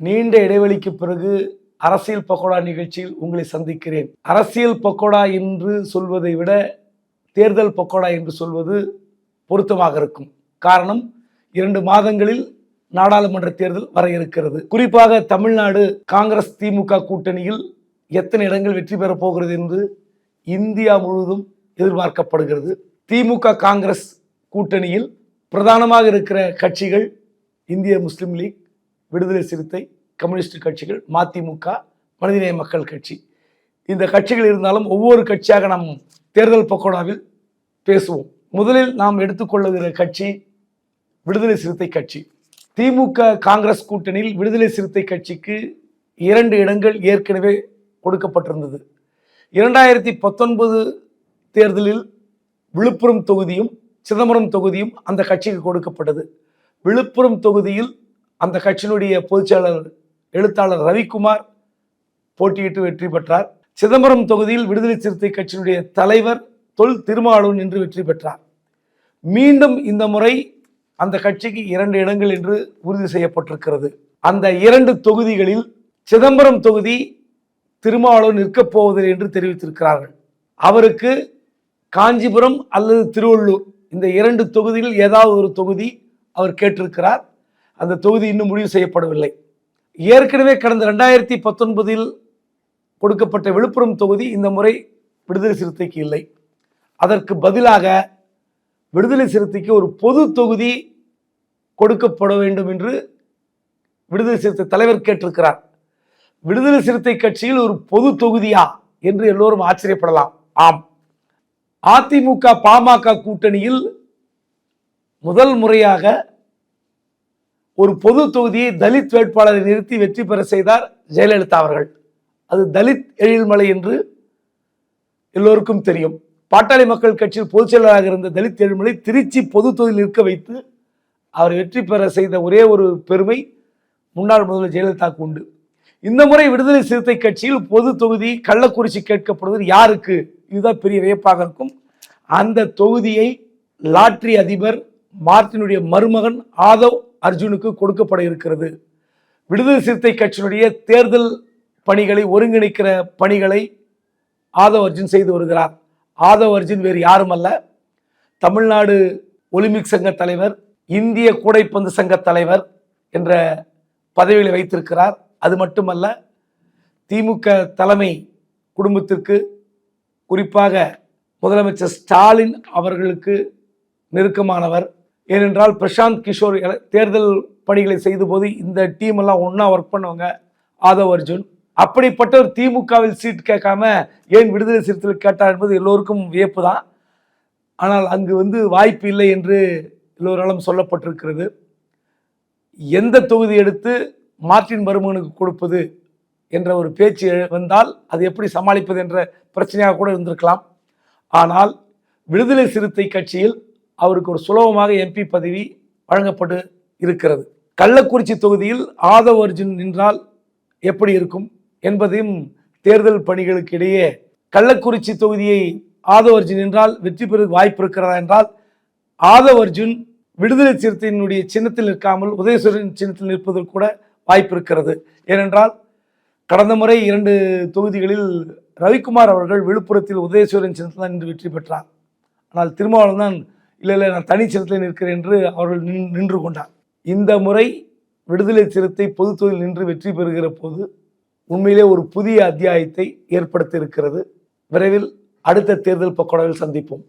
நீண்ட இடைவெளிக்கு பிறகு அரசியல் பக்கோடா நிகழ்ச்சியில் உங்களை சந்திக்கிறேன். அரசியல் பக்கோடா என்று சொல்வதை விட தேர்தல் பக்கோடா என்று சொல்வது பொருத்தமாக இருக்கும். காரணம் இரண்டு மாதங்களில் நாடாளுமன்ற தேர்தல் வர இருக்கிறது. குறிப்பாக தமிழ்நாடு காங்கிரஸ் திமுக கூட்டணியில் எத்தனை இடங்கள் வெற்றி பெறப் போகிறது என்று இந்தியா முழுவதும் எதிர்பார்க்கப்படுகிறது. திமுக காங்கிரஸ் கூட்டணியில் பிரதானமாக இருக்கிற கட்சிகள் இந்திய முஸ்லீம் லீக் விடுதலை சிறுத்தை கம்யூனிஸ்ட் கட்சிகள் மதிமுக மனிதநேய மக்கள் கட்சி. இந்த கட்சிகள் இருந்தாலும் ஒவ்வொரு கட்சியாக நாம் தேர்தல் பக்கோடாவில் பேசுவோம். முதலில் நாம் எடுத்துக்கொள்ளுகிற கட்சி விடுதலை சிறுத்தை கட்சி. திமுக காங்கிரஸ் கூட்டணியில் விடுதலை சிறுத்தை கட்சிக்கு இரண்டு இடங்கள் ஏற்கனவே கொடுக்கப்பட்டிருந்தது. இரண்டாயிரத்தி பத்தொன்பது தேர்தலில் விழுப்புரம் தொகுதியும் சிதம்பரம் தொகுதியும் அந்த கட்சிக்கு கொடுக்கப்பட்டது. விழுப்புரம் தொகுதியில் அந்த கட்சியினுடைய பொதுச்செயலாளர் எழுத்தாளர் ரவிக்குமார் போட்டியிட்டு வெற்றி பெற்றார். சிதம்பரம் தொகுதியில் விடுதலை சிறுத்தை கட்சியினுடைய தலைவர் தொல் திருமாவளவன் என்று வெற்றி பெற்றார். மீண்டும் இந்த முறை அந்த கட்சிக்கு இரண்டு இடங்கள் என்று உறுதி செய்யப்பட்டிருக்கிறது. அந்த இரண்டு தொகுதிகளில் சிதம்பரம் தொகுதி திருமாவளவன் நிற்கப் போவதில்லை என்று தெரிவித்திருக்கிறார்கள். அவருக்கு காஞ்சிபுரம் அல்லது திருவள்ளூர் இந்த இரண்டு தொகுதியில் ஏதாவது ஒரு தொகுதி அவர் கேட்டிருக்கிறார். அந்த தொகுதி இன்னும் முடிவு செய்யப்படவில்லை. ஏற்கனவே கடந்த ரெண்டாயிரத்தி பத்தொன்பதில் கொடுக்கப்பட்ட விழுப்புரம் தொகுதி இந்த முறை விடுதலை சிறுத்தைக்கு இல்லை. அதற்கு பதிலாக விடுதலை சிறுத்தைக்கு ஒரு பொது தொகுதி கொடுக்கப்பட வேண்டும் என்று விடுதலை சிறுத்தை தலைவர் கேட்டிருக்கிறார். விடுதலை சிறுத்தை கட்சியில் ஒரு பொது தொகுதியா என்று எல்லோரும் ஆச்சரியப்படலாம். ஆம். அதிமுக பாமக கூட்டணியில் முதல் முறையாக ஒரு பொது தொகுதியை தலித் வேட்பாளரை நிறுத்தி வெற்றி பெற செய்தார் ஜெயலலிதா அவர்கள். அது தலித் எழில்மலை என்று எல்லோருக்கும் தெரியும். பாட்டாளி மக்கள் கட்சியில் பொதுச் செயலாளராக இருந்த தலித் எழில்மலை திருச்சி பொது தொகுதியில் நிற்க வைத்து அவர் வெற்றி பெற செய்த ஒரே ஒரு பெருமை முன்னாள் முதல்வர் ஜெயலலிதாவுக்கு உண்டு. இந்த முறை விடுதலை சிறுத்தை கட்சியில் பொது தொகுதி கள்ளக்குறிச்சி கேட்கப்படுவது யாருக்கு? இதுதான் பெரிய வியப்பாக இருக்கும். அந்த தொகுதியை லாட்ரி அதிபர் மார்ட்டினுடைய மருமகன் ஆதவ் அர்ஜுனுக்கு கொடுக்கப்பட இருக்கிறது. விடுதலை சிறுத்தை கட்சியினுடைய தேர்தல் பணிகளை ஒருங்கிணைக்கிற பணிகளை ஆதவ் அர்ஜுன் செய்து வருகிறார். ஆதவ் அர்ஜுன் வேறு யாரும் அல்ல தமிழ்நாடு ஒலிம்பிக் சங்க தலைவர் இந்திய கூடைப்பந்து சங்க தலைவர் என்ற பதவிகளை வைத்திருக்கிறார். அது மட்டுமல்ல திமுக தலைமை குடும்பத்திற்கு குறிப்பாக முதலமைச்சர் ஸ்டாலின் அவர்களுக்கு நெருக்கமானவர். ஏனென்றால் பிரசாந்த் கிஷோர் தேர்தல் பணிகளை செய்தபோது இந்த டீம் எல்லாம் ஒன்றா ஒர்க் பண்ணவங்க. ஆதவ் அர்ஜுன். அப்படிப்பட்ட ஒரு திமுகவில் சீட் கேட்காம ஏன் விடுதலை சிறுத்தை கேட்டார் என்பது எல்லோருக்கும் வியப்பு தான் ஆனால் அங்கு வந்து வாய்ப்பு இல்லை என்று எல்லோராலும் சொல்லப்பட்டிருக்கிறது. எந்த தொகுதி எடுத்து மார்ட்டின் மருமகனுக்கு கொடுப்பது என்ற ஒரு பேச்சு வந்தால் அது எப்படி சமாளிப்பது என்ற பிரச்சனையாக கூட இருந்திருக்கலாம். ஆனால் விடுதலை சிறுத்தை கட்சியில் அவருக்கு ஒரு சுலபமாக எம்பி பதவி வழங்கப்பட்டு இருக்கிறது. கள்ளக்குறிச்சி தொகுதியில் ஆதவ் அர்ஜுன் நின்றால் எப்படி இருக்கும் என்பதையும் தேர்தல் பணிகளுக்கு இடையே கள்ளக்குறிச்சி தொகுதியை ஆதவ் அர்ஜுன் என்றால் வெற்றி பெற வாய்ப்பு இருக்கிறதா என்றால் ஆதவ் அர்ஜுன் விடுதலை சிறுத்தையினுடைய சின்னத்தில் நிற்காமல் உதயசுரன் சின்னத்தில் நிற்பதற்கு கூட வாய்ப்பு இருக்கிறது. ஏனென்றால் கடந்த முறை இரண்டு தொகுதிகளில் ரவிக்குமார் அவர்கள் விழுப்புரத்தில் உதயசூரன் சின்னத்தில் தான் நின்று வெற்றி பெற்றார். ஆனால் திருமாவளவன் தான் இல்லை இல்லை நான் தனி நிற்கிறேன் என்று அவர்கள் நின்- நின்று கொண்டார். இந்த முறை விடுதலை சிறுத்தை பொது நின்று வெற்றி பெறுகிற போது உண்மையிலே ஒரு புதிய அத்தியாயத்தை ஏற்படுத்தியிருக்கிறது. விரைவில் அடுத்த தேர்தல் பக்கோடாவில் சந்திப்போம்.